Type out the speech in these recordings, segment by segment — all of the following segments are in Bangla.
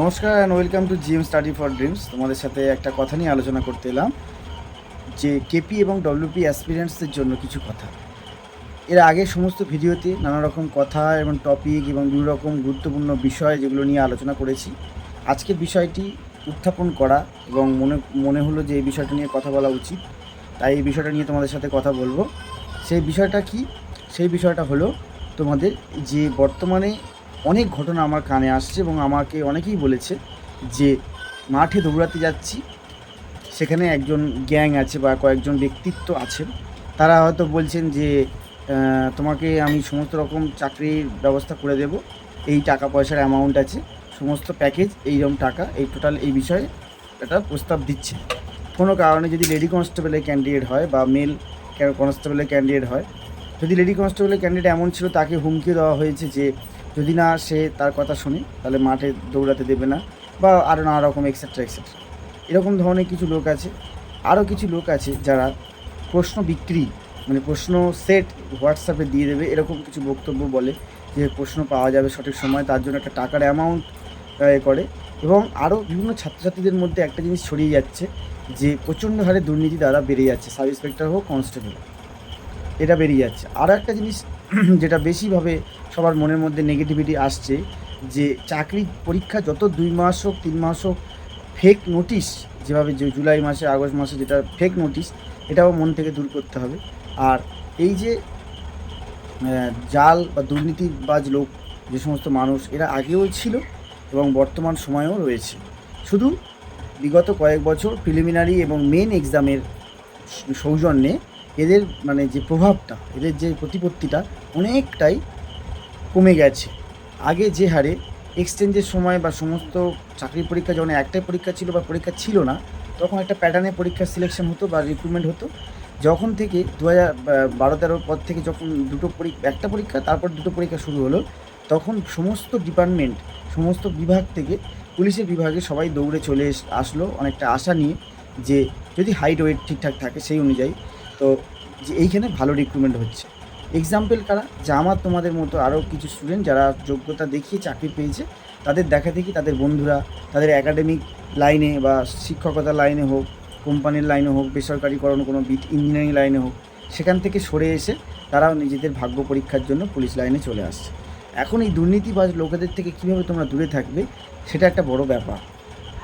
নমস্কার and welcome to GM study for dreams তোমাদের সাথে একটা কথা নিয়ে আলোচনা করতে এলাম, যে কেপি এবং ডব্লিউপি অ্যাসপিরেন্টসদের জন্য কিছু কথা। এর আগে সমস্ত ভিডিওতে নানা রকম কথা এবং টপিক এবং বিভিন্ন রকম গুরুত্বপূর্ণ বিষয় যেগুলো নিয়ে আলোচনা করেছি। আজকের বিষয়টি উত্থাপন করা এবং মনে মনে হলো যে এই বিষয়টা নিয়ে কথা বলা উচিত। তাই এই বিষয়টা নিয়ে তোমাদের সাথে কথা বলব। সেই বিষয়টা কি? সেই বিষয়টা হলো তোমাদের যে বর্তমানে অনেক ঘটনা আমার কানে আসছে এবং আমাকে অনেকেই বলেছে যে মাঠে দৌড়াতে যাচ্ছি। সেখানে একজন গ্যাং আছে বা কয়েকজন ব্যক্তিত্ব আছেন। তারা হয়তো বলছেন যে তোমাকে আমি সমস্ত রকম চাকরির ব্যবস্থা করে দেব। এই টাকা পয়সার অ্যামাউন্ট আছে। সমস্ত প্যাকেজ এইরকম টাকা, এই টোটাল এই বিষয়ে একটা প্রস্তাব দিচ্ছে। কোনো কারণে যদি লেডি কনস্টেবলের ক্যান্ডিডেট হয় বা মেল কনস্টেবলের ক্যান্ডিডেট হয়, যদি লেডি কনস্টেবলের ক্যান্ডিডেট এমন ছিল, তাকে হুমকি দেওয়া হয়েছে যে যদি না সে তার কথা শুনে, তাহলে মাঠে দৌড়াতে দেবে না বা আরও নানা রকম এক্সেট্রা এক্সেট্রা এরকম ধরনের কিছু লোক আছে আরও কিছু লোক আছে যারা প্রশ্ন বিক্রি মানে প্রশ্ন সেট হোয়াটসঅ্যাপে দিয়ে দেবে, এরকম কিছু বক্তব্য বলে যে প্রশ্ন পাওয়া যাবে সঠিক সময়, তার জন্য একটা টাকার অ্যামাউন্ট এ করে। এবং আরও বিভিন্ন ছাত্রছাত্রীদের মধ্যে একটা জিনিস ছড়িয়ে যাচ্ছে যে প্রচণ্ড হারে দুর্নীতি দ্বারা বেড়ে যাচ্ছে সাব ইন্সপেক্টর হোক, কনস্টেবল এটা বেরিয়ে যাচ্ছে। আর একটা জিনিস যেটা বেশিভাবে সবার মনের মধ্যে নেগেটিভিটি আসছে, যে চাকরি পরীক্ষা যত দুই মাস হোক, তিন মাস হোক ফেক নোটিশ যেভাবে যে জুলাই মাসে, আগস্ট মাসে যেটা ফেক নোটিশ এটাও মন থেকে দূর করতে হবে। আর এই যে জাল বা দুর্নীতিবাজ লোক, যে সমস্ত মানুষ, এরা আগেও ছিল এবং বর্তমান সময়েও রয়েছে। শুধু বিগত কয়েক বছর প্রিলিমিনারি এবং মেন এক্সামের সৌজন্যে এদের মানে যে প্রভাবটা, এদের যে প্রতিপত্তিটা অনেকটাই কমে গেছে। আগে যে হারে এক্সচেঞ্জের সময় বা সমস্ত চাকরি পরীক্ষা যখন একটাই পরীক্ষা ছিল বা পরীক্ষা ছিল না, তখন একটা প্যাটার্নে পরীক্ষার সিলেকশন হতো বা রিক্রুটমেন্ট হতো। যখন থেকে দু হাজার বারো তেরোর পর থেকে যখন দুটো পরীক্ষা একটা পরীক্ষা, তারপর দুটো পরীক্ষা শুরু হলো, তখন সমস্ত ডিপার্টমেন্ট সমস্ত বিভাগ থেকে পুলিশের বিভাগে সবাই দৌড়ে চলে আসলো অনেকটা আশা নিয়ে যে যদি হাইট ওয়েট ঠিকঠাক থাকে সেই অনুযায়ী তো যে এইখানে ভালো রিক্রুটমেন্ট হচ্ছে। এক্সাম্পল কারা? যা আমার তোমাদের মতো আরও কিছু স্টুডেন্ট যারা যোগ্যতা দেখিয়ে চাকরি পেয়েছে, তাদের দেখা দেখি তাদের বন্ধুরা, তাদের একাডেমিক লাইনে বা শিক্ষকতার লাইনে হোক কোম্পানির লাইনে হোক, বেসরকারিকরণ কোনো বিট ইঞ্জিনিয়ারিং লাইনে হোক, সেখান থেকে সরে এসে তারাও নিজেদের ভাগ্য পরীক্ষার জন্য পুলিশ লাইনে চলে আসছে। এখন এই দুর্নীতিবাজ লোকেদের থেকে কীভাবে তোমরা দূরে থাকবে, সেটা একটা বড় ব্যাপার।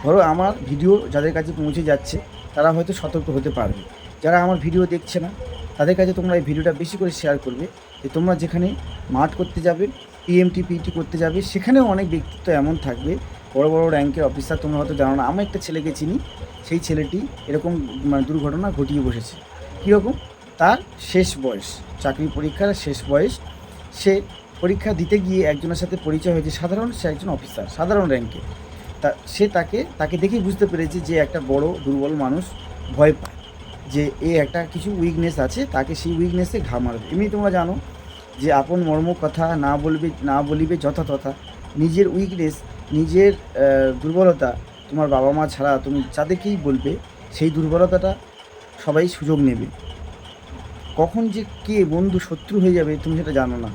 ধরো আমার ভিডিও যাদের কাছে পৌঁছে যাচ্ছে, তারা হয়তো সতর্ক হতে পারবে। যারা আমার ভিডিও দেখছে না, তাদের কাছে তোমরা এই ভিডিওটা বেশি করে শেয়ার করবে যে তোমরা যেখানে মাঠ করতে যাবে পিএমটি পিটি করতে যাবে, সেখানেও অনেক ব্যক্তিত্ব এমন থাকবে, বড় বড় র্যাঙ্কের অফিসার তোমরা হয়তো জানো না। আমি একটা ছেলেকে চিনি, সেই ছেলেটি এরকম মানে দুর্ঘটনা ঘটিয়ে বসেছে। কীরকম? তার শেষ বয়স, চাকরি পরীক্ষার শেষ বয়স। সে পরীক্ষা দিতে গিয়ে একজনের সাথে পরিচয় হয়েছে, সাধারণ সে একজন অফিসার সাধারণ র্যাঙ্কে তা, সে তাকে তাকে দেখেই বুঝতে পেরেছে যে একটা বড়, দুর্বল মানুষ ভয় পায়। যে এ একটা কিছু উইকনেস আছে, তাকে সেই উইকনেসে ঘা মারবে এমনি তোমরা জানো যে আপন মর্ম কথা না বলবে, না বলিবে যথাতথা। নিজের উইকনেস নিজের দুর্বলতা তোমার বাবা মা ছাড়া তুমি যাদেরকেই বলবে, সেই দুর্বলতাটা সবাই সুযোগ নেবে। কখন যে কে বন্ধু শত্রু হয়ে যাবে তুমি সেটা জানো না।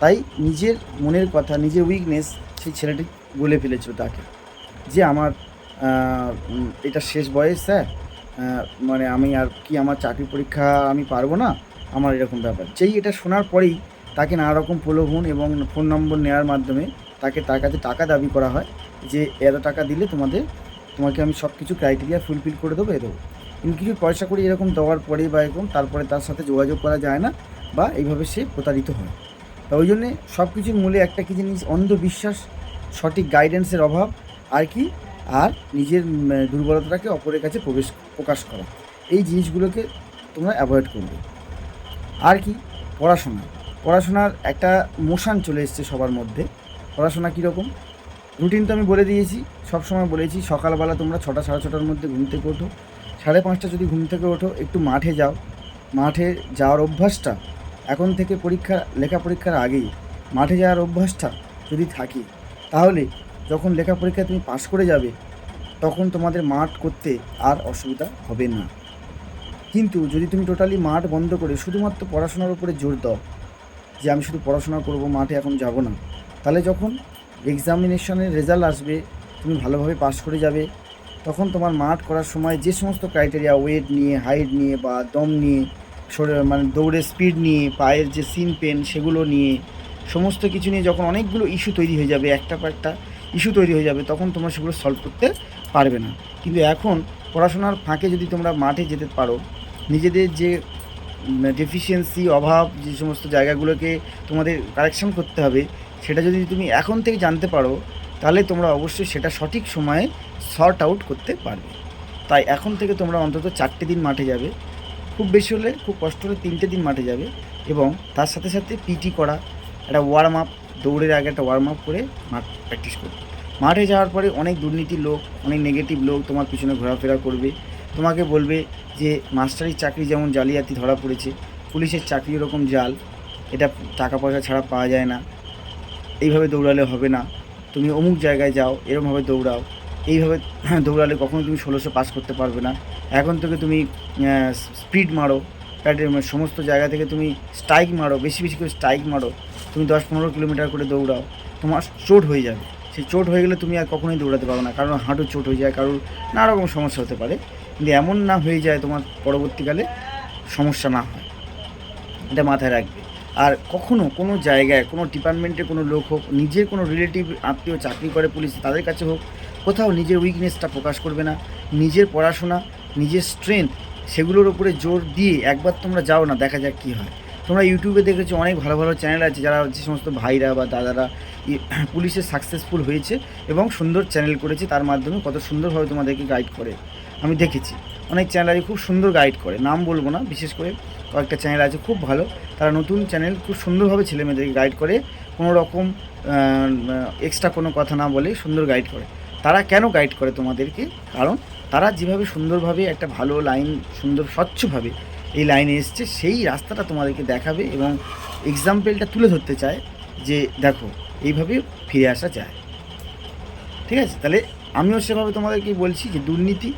তাই নিজের মনের কথা, নিজের উইকনেস সেই ছেলেটি বলে ফেলেছিল তাকে। যে আমার এটা শেষ বয়স, স্যার। মানে আমি আর কি আমার চাকরি পরীক্ষা আমি পারব না? আমার এরকম ব্যাপার। যেই এটা শোনার পরেই তাকে নানা রকম প্রলোভন এবং ফোন নম্বর নেওয়ার মাধ্যমে তাকে তার কাছে টাকা দাবি করা হয় যে, এত টাকা দিলে তোমাদের, তোমাকে আমি সব কিছু ক্রাইটেরিয়া ফুলফিল করে দেবো, এ দেবো। কিন্তু কিছু পয়সা করে এরকম দেওয়ার পরে বা এরকম, তারপরে তার সাথে যোগাযোগ করা যায় না বা এইভাবে সে প্রতারিত হয়। তা ওই জন্যে সব কিছুর মূলে একটা কি জিনিস, অন্ধবিশ্বাস, সঠিক গাইডেন্সের অভাব, আর কি? আর নিজের দুর্বলতাটাকে অপরের কাছে প্রবেশ প্রকাশ করা। এই জিনিসগুলোকে তোমরা অ্যাভয়েড করবে। আর কি? পড়াশোনা। পড়াশোনার একটা মোশান চলে এসছে সবার মধ্যে। পড়াশোনা কীরকম? রুটিন তো আমি বলে দিয়েছি সব সময় বলেছি, সকালবেলা তোমরা ছটা, সাড়ে ছটার মধ্যে ঘুম থেকে ওঠো। সাড়ে পাঁচটা যদি ঘুম থেকে ওঠো, একটু মাঠে যাও। মাঠে যাওয়ার অভ্যাসটা এখন থেকে পরীক্ষা লেখা পরীক্ষার আগেই। মাঠে যাওয়ার অভ্যাসটা যদি থাকে, তাহলে যখন লেখা পরীক্ষা তুমি পাশ করে যাবে তখন তোমাদের মাঠ করতে আর অসুবিধা হবে না। কিন্তু যদি তুমি টোটালি মাঠ বন্ধ করে শুধুমাত্র পড়াশোনার উপরে জোর দাও, যে আমি শুধু পড়াশোনা করব, মাঠে এখন যাব না, তাহলে যখন এক্সামিনেশনের রেজাল্ট আসবে, তুমি ভালোভাবে পাশ করে যাবে। তখন তোমার মাঠ করার সময় যে সমস্ত ক্রাইটেরিয়া ওয়েট নিয়ে হাইট নিয়ে বা দম নিয়ে, শরীর মানে দৌড়ের স্পিড নিয়ে, পায়ের যে সিন পেন সেগুলো নিয়ে, সমস্ত কিছু নিয়ে যখন অনেকগুলো ইস্যু তৈরি হয়ে যাবে, একটা পর একটা ইস্যু তৈরি হয়ে যাবে, তখন তোমরা সেগুলো সলভ করতে পারবে না। কিন্তু এখন পড়াশোনার ফাঁকে যদি তোমরা মাঠে যেতে পারো, নিজেদের যে ডেফিসিয়েন্সি অভাব, যে সমস্ত জায়গাগুলোকে তোমাদের কারেকশন করতে হবে, সেটা যদি তুমি এখন থেকে জানতে পারো, তাহলে তোমরা অবশ্যই সেটা সঠিক সময়ে শর্ট আউট করতে পারবে। তাই এখন থেকে তোমরা অন্তত চারটে দিন মাঠে যাবে। খুব বেশি হলে খুব কষ্ট হলে তিনটে দিন মাঠে যাবে এবং তার সাথে সাথে পিটি করা, একটা ওয়ার্ম আপ দৌড়ের আগে একটা ওয়ার্ম আপ করে মাঠ প্র্যাকটিস করবে। মাঠে যাওয়ার পরে অনেক দুর্নীতির লোক, অনেক নেগেটিভ লোক তোমার পিছনে ঘোরাফেরা করবে। তোমাকে বলবে যে মাস্টারির চাকরি যেমন জালিয়াতি ধরা পড়েছে, পুলিশের চাকরি ওরকম জাল, এটা টাকা পয়সা ছাড়া পাওয়া যায় না। এইভাবে দৌড়ালে হবে না। তুমি অমুক জায়গায় যাও, এরমভাবে দৌড়াও। এইভাবে দৌড়ালে কখনো তুমি ষোলোশো পাস করতে পারবে না। এখন থেকে তুমি স্পিড মারো সমস্ত জায়গা থেকে তুমি স্ট্রাইক মারো, বেশি বেশি করে স্ট্রাইক মারো। তুমি দশ পনেরো কিলোমিটার করে দৌড়াও, তোমার চোট হয়ে যাবে। সেই চোট হয়ে গেলে তুমি আর কখনোই দৌড়াতে পারো না। কারণ হাঁটু চোট হয়ে যায়, কারোর নানা রকম সমস্যা হতে পারে। কিন্তু এমন না হয়ে যায় তোমার পরবর্তীকালে, সমস্যা না হয়। এটা মাথায় রাখবে। আর কখনো কোনো জায়গায়, কোনো ডিপার্টমেন্টে কোনো লোক হোক, নিজের কোনো রিলেটিভ আত্মীয়, চাকরি করে পুলিশ তাদের কাছে হোক, কোথাও নিজের উইকনেসটা প্রকাশ করবে না। নিজের পড়াশোনা, নিজের স্ট্রেংথ সেগুলোর উপরে জোর দিয়ে একবার তোমরা যাও না, দেখা যাক কী হয়। তোমরা ইউটিউবে দেখেছ, অনেক ভালো ভালো চ্যানেল আছে যারা যে সমস্ত ভাইরা বা দাদারা পুলিশে সাকসেসফুল হয়েছে এবং সুন্দর চ্যানেল করেছে, তার মাধ্যমে কত সুন্দরভাবে তোমাদেরকে গাইড করে। আমি দেখেছি, অনেক চ্যানেলারই খুব সুন্দর গাইড করে, নাম বলব না, বিশেষ করে কয়েকটা চ্যানেল আছে খুব ভালো, তারা নতুন চ্যানেল খুব সুন্দরভাবে ছেলে মেয়েদেরকে গাইড করে, কোনো রকম এক্সট্রা কোনো কথা না বলে সুন্দর গাইড করে। তারা কেন গাইড করে তোমাদেরকে? কারণ তারা যেভাবে সুন্দরভাবে একটা ভালো লাইন সুন্দর, স্বচ্ছভাবে এই লাইনে এসছে, সেই রাস্তাটা তোমাদেরকে দেখাবে এবং এক্সাম্পলটা তুলে ধরতে চায় যে দেখো, এইভাবে ফিরে আসা যায়। ঠিক আছে? তাহলে আমিও সেভাবে তোমাদেরকে বলছি যে দুর্নীতি,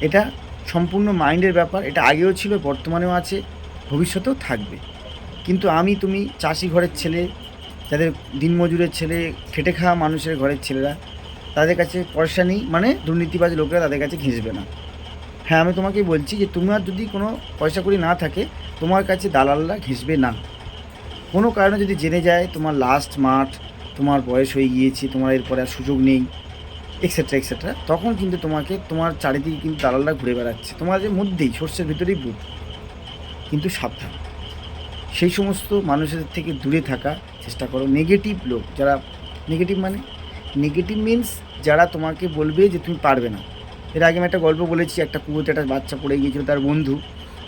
এটা সম্পূর্ণ মাইন্ডের ব্যাপার, এটা আগেও ছিল, বর্তমানেও আছে, ভবিষ্যতেও থাকবে। কিন্তু আমি, তুমি চাষি ঘরের ছেলে, যাদের দিনমজুরের ছেলে, খেটে খাওয়া মানুষের ঘরের ছেলেরা, তাদের কাছে পয়সা নেই মানে দুর্নীতিবাজ লোকেরা তাদের কাছে ঘেঁষবে না। হ্যাঁ আমি তোমাকে বলছি যে তোমার যদি কোনো পয়সা করি না থাকে, তোমার কাছে দালালরা ঘেঁষবে না। কোনো কারণে যদি জেনে যায় তোমার লাস্ট মাঠ, তোমার বয়স হয়ে গিয়েছে, তোমার এরপরে আর সুযোগ নেই এক্সেট্রা এক্সেট্রা তখন কিন্তু তোমাকে, তোমার চারিদিকে কিন্তু দালালরা ঘুরে বেড়াচ্ছে। তোমাদের মধ্যেই, সর্ষের ভিতরেই বুধ কিন্তু সাবধান। সেই সমস্ত মানুষের থেকে দূরে থাকা, চেষ্টা করো। নেগেটিভ লোক, যারা নেগেটিভ মানে? নেগেটিভ মিন্স যারা তোমাকে বলবে যে তুমি পারবে না। এর আগে আমি একটা গল্প বলেছি, একটা কুয়োতে একটা বাচ্চা পড়ে গিয়েছিল, তার বন্ধু,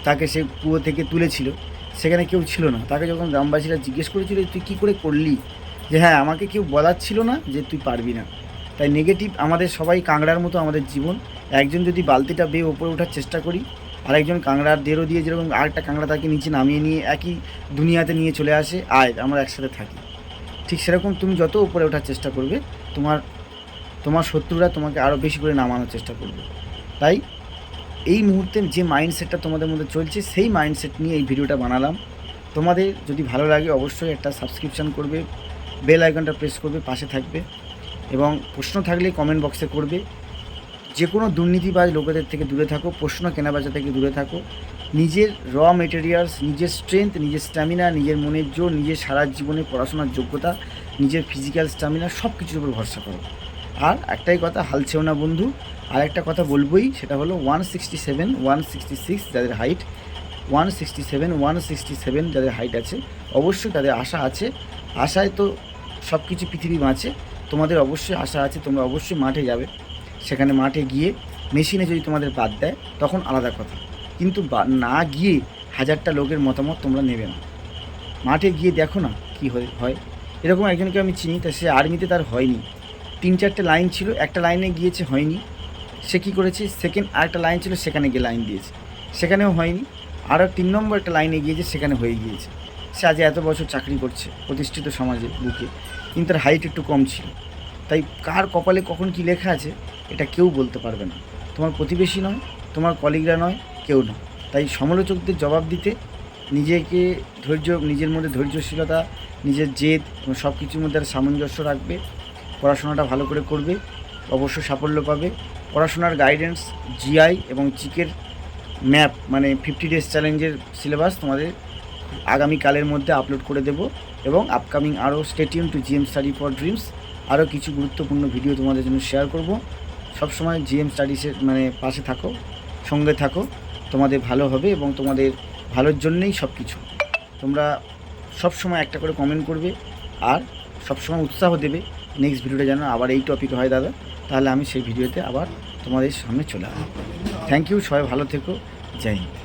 তাকে সে কুয়ো থেকে তুলেছিল, সেখানে কেউ ছিল না। তাকে যখন গ্রামবাসীরা জিজ্ঞেস করেছিল তুই কী করে করলি? যে হ্যাঁ আমাকে কেউ বলার ছিল না যে, তুই পারবি না। তাই নেগেটিভ আমাদের সবাই কাংড়ার মতো আমাদের জীবন। একজন যদি বালতিটা বেয়ে ওপরে ওঠার চেষ্টা করি, আরেকজন কাংড়ার দেরো দিয়ে যেরকম আরেকটা কাংড়া তাকে নিচে নামিয়ে নিয়ে একই দুনিয়াতে নিয়ে চলে আসে, আয়, আমরা একসাথে থাকি। ঠিক সেরকম তুমি যত উপরে ওঠার চেষ্টা করবে, তোমার তোমার শত্রুরা তোমাকে আরও বেশি করে নামানোর চেষ্টা করবে। তাই এই মুহূর্তে যে মাইন্ডসেটটা তোমাদের মধ্যে চলছে, সেই মাইন্ডসেট নিয়ে এই ভিডিওটা বানালাম। তোমাদের যদি ভালো লাগে অবশ্যই একটা সাবস্ক্রিপশান করবে বেল আইকনটা প্রেস করবে, পাশে থাকবে এবং প্রশ্ন থাকলে কমেন্ট বক্সে করবে। যে কোনো দুর্নীতিবাজ লোকেদের থেকে দূরে থাকো, প্রশ্ন কেনাবেচা থেকে দূরে থাকো। নিজের র মেটেরিয়ালস নিজের স্ট্রেংথ নিজের স্ট্যামিনা নিজের মনের জোর, নিজের সারা জীবনে পড়াশোনার যোগ্যতা, নিজের ফিজিক্যাল স্ট্যামিনা সব কিছুর উপর ভরসা করো। আর একটাই কথা হালছেও না বন্ধু। আর একটা কথা বলবোই, সেটা হলো one sixty seven one sixty six যাদের height one sixty seven one sixty seven যাদের হাইট আছে, অবশ্যই তাদের আশা আছে। আশায় তো সব কিছু পৃথিবী বাঁচে তোমাদের অবশ্যই আশা আছে, তোমরা অবশ্যই মাঠে যাবে। সেখানে মাঠে গিয়ে মেশিনে যদি তোমাদের বাদ দেয়, তখন আলাদা কথা। কিন্তু না গিয়ে হাজারটা লোকের মতামত তোমরা নেবে না। মাঠে গিয়ে দেখো না কী হয় এরকম একজনকে আমি চিনি, তা সে আর্মিতে তার হয়নি। তিন চারটে লাইন ছিল, একটা লাইনে গিয়েছে হয়নি। সে কী করেছে? সেকেন্ড আরেকটা লাইন ছিল, সেখানে গিয়ে লাইন দিয়েছে। সেখানেও হয়নি। আরও তিন নম্বর একটা লাইনে গিয়েছে, সেখানে হয়ে গিয়েছে। সে আজ এত বছর চাকরি করছে প্রতিষ্ঠিত সমাজে বুকে। কিন্তু তার হাইট একটু কম ছিল। তাই কার কপালে কখন কি লেখা আছে, এটা কেউ বলতে পারবে না। তোমার প্রতিবেশী নয়, তোমার কলিগরা নয়, কেউ নয় তাই সমালোচকদের জবাব দিতে, নিজেকে ধৈর্য, নিজের মধ্যে ধৈর্যশীলতা, নিজের জেদ সব কিছুর মধ্যে সামঞ্জস্য রাখবে। পড়াশোনাটা ভালো করে করবে, অবশ্য সাফল্য পাবে। পড়াশোনার গাইডেন্স জিআই এবং চিকের ম্যাপ মানে ফিফটি ডেজ চ্যালেঞ্জের সিলেবাস তোমাদের আগামীকালের মধ্যে আপলোড করে দেব এবং আপকামিং আরও stay tuned to GM study for dreams আরও কিছু গুরুত্বপূর্ণ ভিডিও তোমাদের জন্য শেয়ার করব। সবসময় জিএম স্টাডিসের মানে পাশে থাকো, সঙ্গে থাকো, তোমাদের ভালো হবে এবং তোমাদের ভালোর জন্যেই সব কিছু তোমরা সবসময় একটা করে কমেন্ট করবে আর সবসময় উৎসাহ দেবে। নেক্সট ভিডিওটা যেন আবার এই টপিক হয় দাদা, তাহলে আমি সেই ভিডিওতে আবার তোমাদের সামনে চলে আসব। থ্যাংক ইউ সবাই ভালো থেকো, জয় হিন্দ।